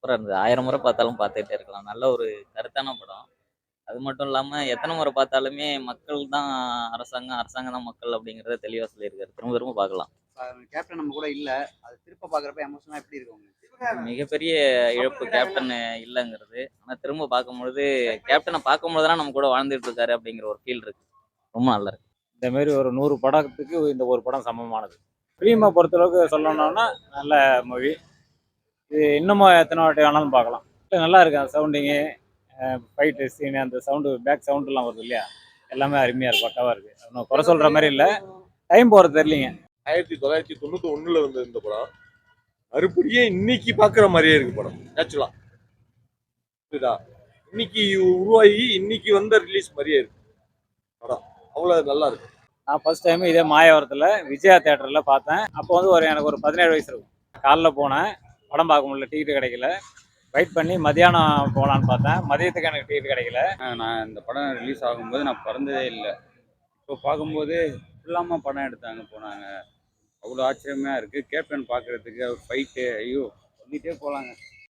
சூப்பராக இருந்தது. ஆயிரம் முறை பார்த்தாலும் பார்த்துட்டே இருக்கலாம். நல்ல ஒரு கருத்தான படம். அது மட்டும் இல்லாமல் எத்தனை முறை பார்த்தாலுமே மக்கள் தான் அரசாங்கம் அரசாங்கம் தான் மக்கள் அப்படிங்கிறத தெளிவாக சொல்லியிருக்காரு. திரும்ப திரும்ப பார்க்கலாம். கேப்டன் நம்ம கூட இல்ல. அது திருப்ப பாக்குறப்ப எமோஷனா எப்படி இருக்கு உங்களுக்கு? மிகப்பெரிய இழப்பு கேப்டன் இல்லைங்கிறது. ஆனால் திரும்ப பார்க்கும்பொழுது கேப்டனை பார்க்கும்பொழுதுலாம் நம்ம கூட வாழ்ந்துட்டு இருக்காரு அப்படிங்கிற ஒரு ஃபீல் இருக்கு. ரொம்ப நல்லா இருக்கு. இந்த மாதிரி ஒரு நூறு படத்துக்கு இந்த ஒரு படம் சமமானது. ஃபிலிமை பொறுத்தளவுக்கு சொல்லணும்னா நல்ல மூவி இது இன்னமும் எத்தனை வாட்டி வேணாலும் பார்க்கலாம். நல்லா இருக்கு அந்த சவுண்டிங்கு ஃபைட்டு சீனு அந்த சவுண்டு பேக் சவுண்டுலாம் வருது இல்லையா? எல்லாமே அருமையாக இருக்கு பக்காவாக இருக்குது ஒன்றும் குறை சொல்கிற மாதிரி இல்லை. டைம் போகிறது தெரியலிங்க. ஆயிரத்தி தொள்ளாயிரத்தி தொண்ணூத்தி ஒண்ணுல வந்த இந்த படம் மறுபடியும் இன்னைக்கு பாக்குற மாதிரியே இருக்கு படம். ஆக்சுவலா புரியுதா? இன்னைக்கு உருவாகி இன்னைக்கு வந்த ரிலீஸ் மாதிரியே இருக்கு. படம். அவ்வளவு நல்லா இருக்கு. நான் ஃபர்ஸ்ட் டைம் இதே மாயவரத்தில் விஜயா தேட்டரில் பார்த்தேன். அப்போ வந்து ஒரு எனக்கு ஒரு பதினேழு வயசு இருக்கும். காலைல போனேன். படம் பார்க்க முடியல டிக்கெட் கிடைக்கல. வெயிட் பண்ணி மதியானம் போகலான்னு பார்த்தேன். மதியத்துக்கு எனக்கு டிக்கெட் கிடைக்கல நான் இந்த படம் ரிலீஸ் ஆகும்போது நான் பிறந்ததே இல்லை. இப்போ பார்க்கும்போது இல்லாமல் படம் எடுத்தாங்க போனாங்க. அவ்வளோ ஆச்சரியமாக இருக்குது கேப்டன் பார்க்குறதுக்கு அவர் ஃபைட்டு ஐயோ சொல்லிகிட்டே போகலாங்க